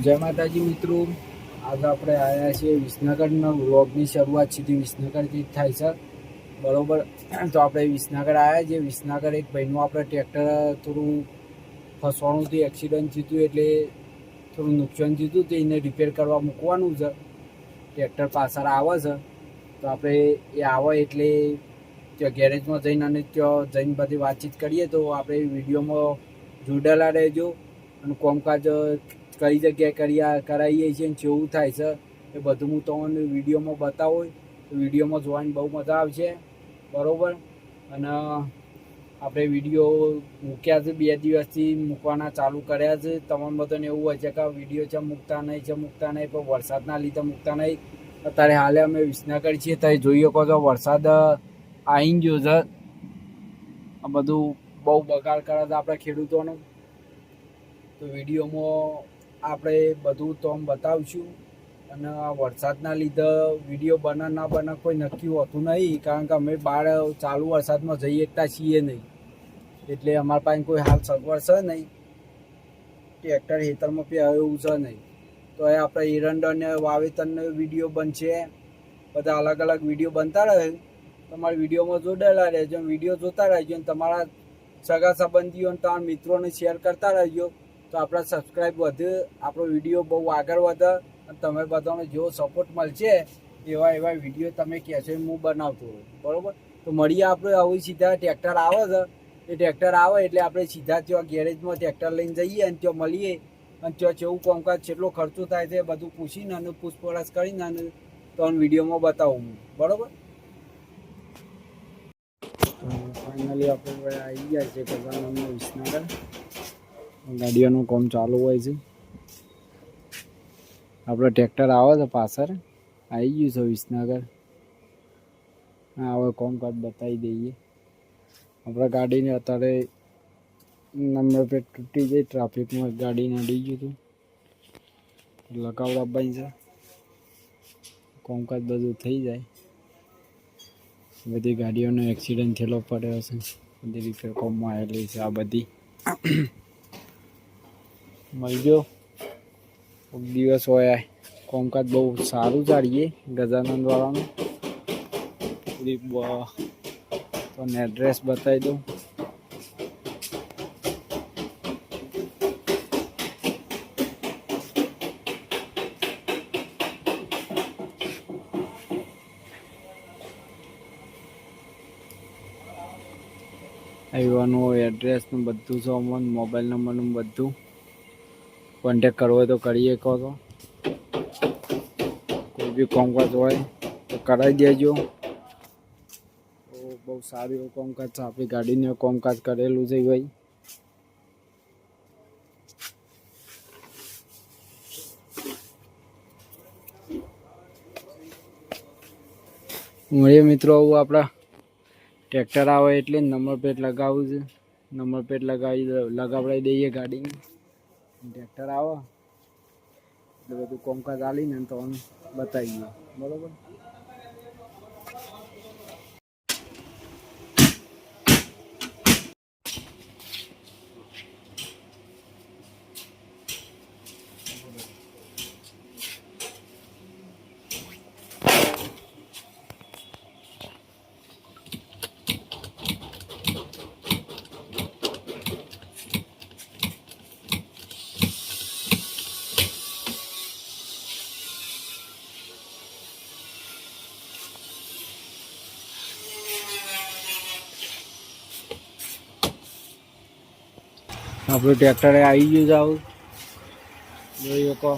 જય માતાજી મિત્રો. આજે આપણે આવ્યા છીએ વિસનગરના વ્લોગની શરૂઆત સીધી વિસનગરથી જ થાય છે. બરાબર? તો આપણે વિસનગર આવ્યા છીએ. વિસનગર એક ભાઈનું આપણે ટ્રેક્ટર થોડું ફસવાનું હતું, એક્સિડન્ટ થયું એટલે થોડું નુકસાન થયું તો એને રિપેર કરવા મૂકવાનું છે. ટ્રેક્ટર પાછળ આવે છે. તો આપણે એ આવે એટલે ત્યાં ગેરેજમાં જઈને અને ત્યાં જઈને બધી વાતચીત કરીએ. તો આપણે વિડીયોમાં જોડાયેલા રહેજો અને કોમકાજ કઈ જગ્યાએ કર્યા કરાવીએ છીએ અને કેવું થાય છે, એ બધું હું તમને વિડીયોમાં બતાવું. તો વિડીયોમાં જોવાની બહુ મજા આવશે. બરાબર? અને આપણે વીડિયો મૂક્યા છે, બે દિવસથી મૂકવાના ચાલુ કર્યા છે. તમામ બધાને એવું હોય છે કે વીડિયો છે, મૂકતા નહીં છે, મૂકતા નહીં, પણ વરસાદના લીધે મૂકતા નહીં. અત્યારે હાલે અમે વિસનગર છીએ, તો જોઈ શકો છો, વરસાદ આવી ગયો છે. આ બધું બહુ બગાડ કરે છે આપણે ખેડૂતોનો. તો વિડીયોમાં આપણે બધું તો આમ બતાવશું. અને આ વરસાદના લીધે વીડિયો બના ના બના કોઈ નક્કી હોતું નહીં, કારણ કે અમે બહાર ચાલુ વરસાદમાં જઈ શકતા છીએ નહીં. એટલે અમારા પાસે કોઈ હાલ સગવડ છે નહીં. ટ્રેક્ટર ખેતરમાં પે એવું છે નહીં. તો એ આપણે એરંડોને વાવેતરનો વીડિયો બનશે. બધા અલગ અલગ વીડિયો બનતા રહે. તમારા વિડીયોમાં જોડાયેલા રહેજો. વીડિયો જોતા રહેજો અને તમારા સગા સંબંધીઓ અને તમારા મિત્રોને શેર કરતા રહેજો. તો આપણા સબસ્ક્રાઈબ વધે, આપણો વીડિયો બહુ આગળ વધે, અને તમે બધાને જેવો સપોર્ટ મળશે, એવા એવા વીડિયો તમે કહેશો હું બનાવતો બરાબર? તો મળીએ આપણે આવું સીધા ટ્રેક્ટર આવે છે. એ ટ્રેક્ટર આવે એટલે આપણે સીધા ત્યાં ગેરેજમાં ટ્રેક્ટર લઈને જઈએ અને ત્યાં મળીએ. અને ત્યાં કેવું કોમકાજ કેટલો ખર્ચો થાય છે બધું પૂછીને અને પૂછપરછ કરીને અને ત્રણ વિડીયોમાં બતાવું હું. બરાબર? ફાઇનલી આપણે આવી ગયા છે ભગવાન વિસનગર. ગાડીઓનું કામ ચાલુ હોય છે. આપણે ટ્રેક્ટર આવે છે પાછળ. આવી ગયું છે વિસનગર. હા, હવે કામકાજ બતાવી દઈએ. આપણે ગાડીને અત્યારે નંબર પ્લેટ તૂટી જાય ટ્રાફિકમાં ગાડી નડી ગયું હતું. લગાવડા છે. કોમકાજ બધું થઈ જાય. બધી ગાડીઓનો એક્સિડન્ટ થયેલો પડ્યો છે. બધી રિપેર કોમમાં આવેલી છે આ બધી. મળજો. કોઈક દિવસ હોય કોમકાજ બહુ સારું ચાલીએ ગજાનંદ વાળાનું પૂરી તમને એડ્રેસ બતાવી દઉં. આવ્યાનું એડ્રેસનું બધું છે અમને મોબાઈલ નંબરનું બધું. કોન્ટેક કરવો હોય તો કરીએ કહો તો કોઈ બી કામકાજ હોય તો કરાવી દેજો તો બહુ સારું એવું કામકાજ છે આપણી ગાડીને કામકાજ કરેલું છે ભાઈ મળીએ મિત્રો આવું આપણા ટ્રેક્ટર આવે એટલે નંબર પ્લેટ લગાવવું છે નંબર પ્લેટ લગાવી લગાવડાવી દઈએ ગાડીને ટ્રેક્ટર આવે. એટલે બધું કોમકાજ આલીને તો બતાવી દઈએ બરોબર? આપણું ટ્રેક્ટરે આવી ગયું છે આવું. જોઈ શકો.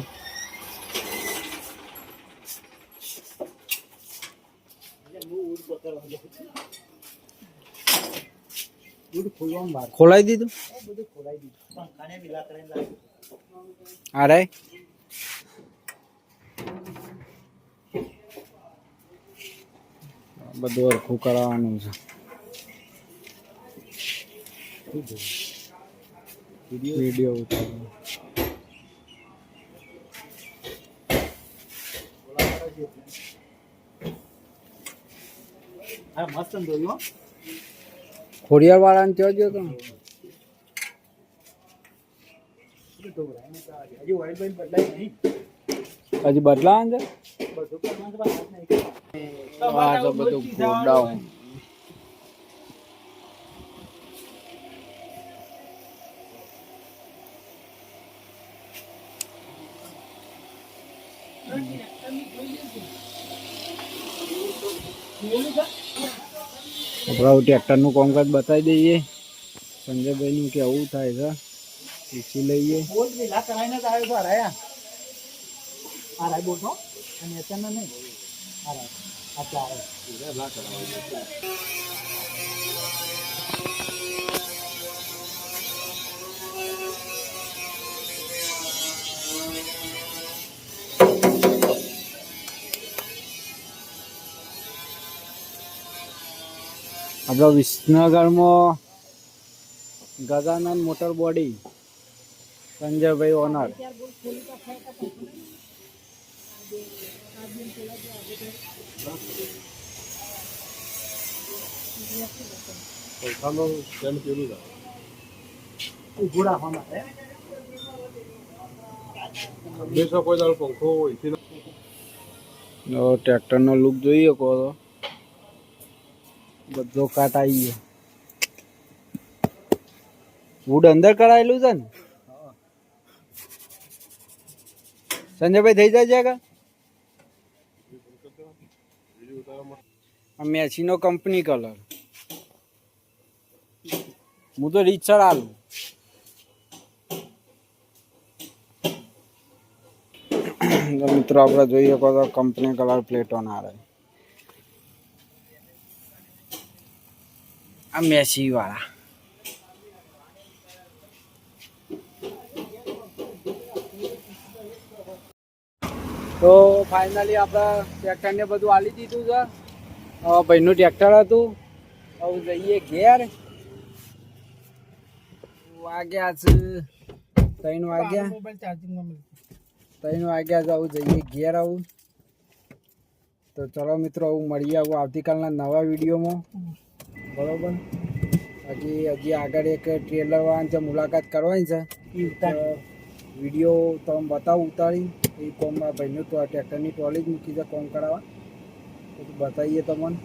ખોલાઈ દીધું? અરે બધું હરખું કરાવવાનું છે. વીડિયો ઉતારવાનો હા મસ્ત જોયું ખોડિયાર વાળાને તો. હજી બદલાવાનું છે બધું ગોડાઉન. આપણે ટ્રેક્ટરનું કામકાજ બતાવી દઈએ. સંજયભાઈનું કેવું થાય છે. પૂછી લઈએ. કરાઈને જ આવ્યો અને અચાનક નહીં. હરાય આ આપણા વિસનગરમાં ગજાનંદ મોટર બોડી સંજયભાઈ ઓનર. ટ્રેક્ટરનો લુક જોઈએ કહો તો. બધો કાટ આવી ગયો. વુડ અંદર કરાયેલું છે ને? સંજયભાઈ થઈ જાય કા આ મેચીનો કંપની કલર. હું તો રીચર આલું. મિત્રો આપણે જોઈએ તો કંપની કલર પ્લેટો ના આ મેસી વાળા તો ફાઇનલી આપણે ટ્રેક્ટરને બધું આલી દીધું છે. ભાઈનું ટ્રેક્ટર હતું. હવે જઈએ ઘેર. વાગ્યા છે ત્રણ વાગ્યા. ત્રણ વાગ્યા છે આવું જઈએ ઘેર આવું. તો ચલો મિત્રો, આવું મળીએ આવું આવતીકાલના નવા વિડીયોમાં. બરોબર? હજી હજી આગળ એક ટ્રેલર વાળાની છે મુલાકાત કરવાની છે વીડિયો તમે બતાવો ઉતારી. એ કોમમાં ભાઈનું તો ટ્રેક્ટરની ટ્રોલી જ મૂકી છે કોમ કરાવવા. તો બતાવીએ તમને.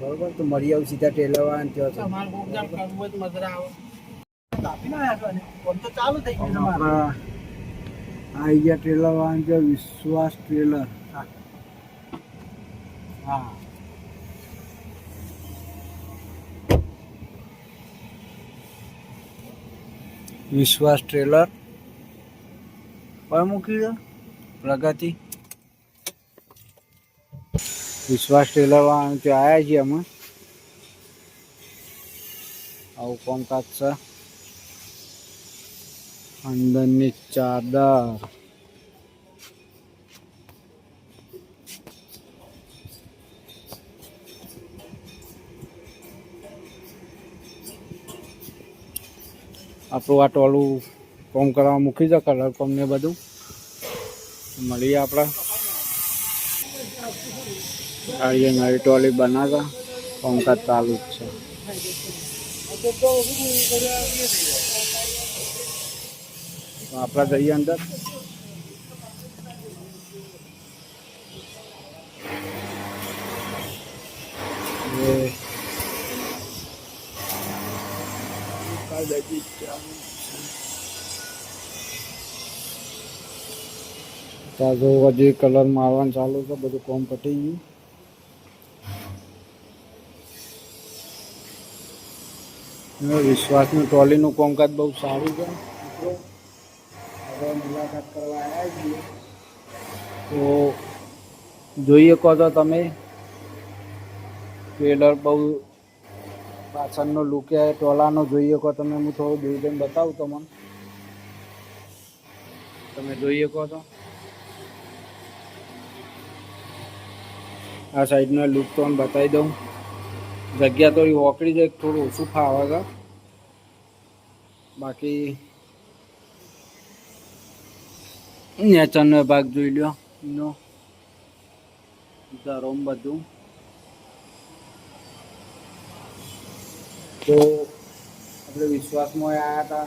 બરોબર? તો મળી આવું સીધા ટ્રેલર વાળાને ત્યાં આવે. ગયું ટ્રેલર વાળાને વિશ્વાસ ટ્રેલર હા. વિશ્વાસ ટ્રેલર પણ મૂકી દો. પ્રગતિ વિશ્વાસ ટ્રેલર વાળાનું ત્યાં આવ્યા છીએ અમે. આવું કોમકાજ છે. અંદરની ચાદર. આપણું આ ટોલું કોમ કરવા મૂકી દો કલર કોમ ને બધું. મળીએ આપણે. ગાડીએ નવી ટોલી બનાવતા કોમકાજ ચાલુ જ છે. આપણા જઈએ અંદર. તાજો હજી કલર મારવાનું ચાલુ છે, બધું કોમ પટી ગયું. વિશ્વાસનું ટ્રોલીનું કોમકાજ બહુ સારું છે. મિત્રો મુલાકાત કરવા આવ્યા છીએ. તો જોઈએ કહો તો તમે ટ્રેલર બહુ પાછળનો લુક એ ટોલાનો જોઈએ કહો તમે, હું થોડું દૂર જઈને બતાવું તમને. તમે જોઈએ કહો તો. આ સાઈડનો લુક તો બતાવી દઉં. જગ્યા થોડી ઓકળી જાય થોડું ઓછું ફાવે છે બાકી નેચરનો ભાગ જોઈ લ્યો. એનો ધરોમ બધું. તો આપણે વિશ્વાસમાં આવ્યા હતા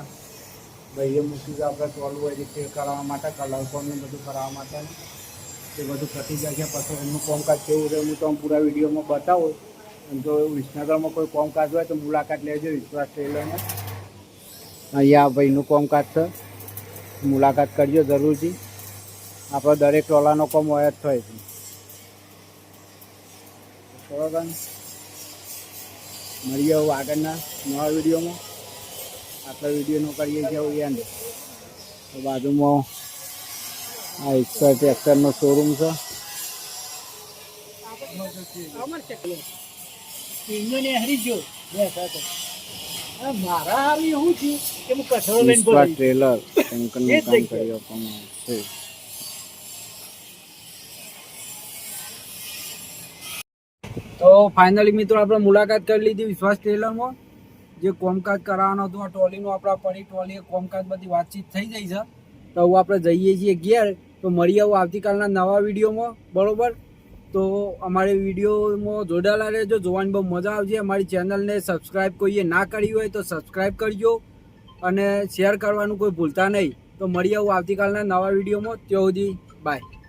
ભાઈએ મૂકી આપણે ચોલું હોય રિપેર કરાવવા માટે, કલર કોમ બધું કરાવવા માટે. તે બધું પતી જાય છે. પછી એમનું કામકાજ કેવું છે, હું તમને પૂરા વિડીયોમાં બતાવું. અને જો વિસનગરમાં કોઈ કામકાજ હોય તો મુલાકાત લેજો, વિશ્વાસ ટ્રેલરને અહીંયા ભાઈનું કામકાજ છે. મુલાકાત કરજો જરૂરથી. આપણો દરેક ટોલાનો કોમ હોય જ થાય છે. મળીએ હવે આગળના નવા વિડીયોમાં. આપણે વિડીયોનો કરીએ છીએ એન્ડ તો બાજુમાં આ એક્સર ટ્રેક્ટરનો શોરૂમ છે. છે મારા હાલ એવું છે કે હું કઠોળ લઈને ટ્રેલર કંકનનું કામ કર્યો કરી આપવામાં આવશે તો ફાઇનલી મિત્રો આપણે મુલાકાત કરી લીધી વિશ્વાસ ટેલરમાં. જે કોમકાજ કરાવવાનો હતું, આ ટોલીનું આપણા પડી ટોલી કોમકાજ બધી વાતચીત થઈ જાય છે. તો હવે આપણે જઈએ છીએ ઘેર. તો મળી આવું આવતીકાલના નવા વિડીયોમાં. બરાબર? તો અમારી વિડીયોમાં જોડાયેલા રહેજો. જોવાની બહુ મજા આવશે અમારી ચેનલને સબસ્ક્રાઈબ કોઈએ ના કરી હોય તો સબસ્ક્રાઈબ કરજો. અને શેર કરવાનું કોઈ ભૂલતા નહીં. તો મળી આવું આવતીકાલના નવા વિડીયોમાં. ત્યાં સુધી બાય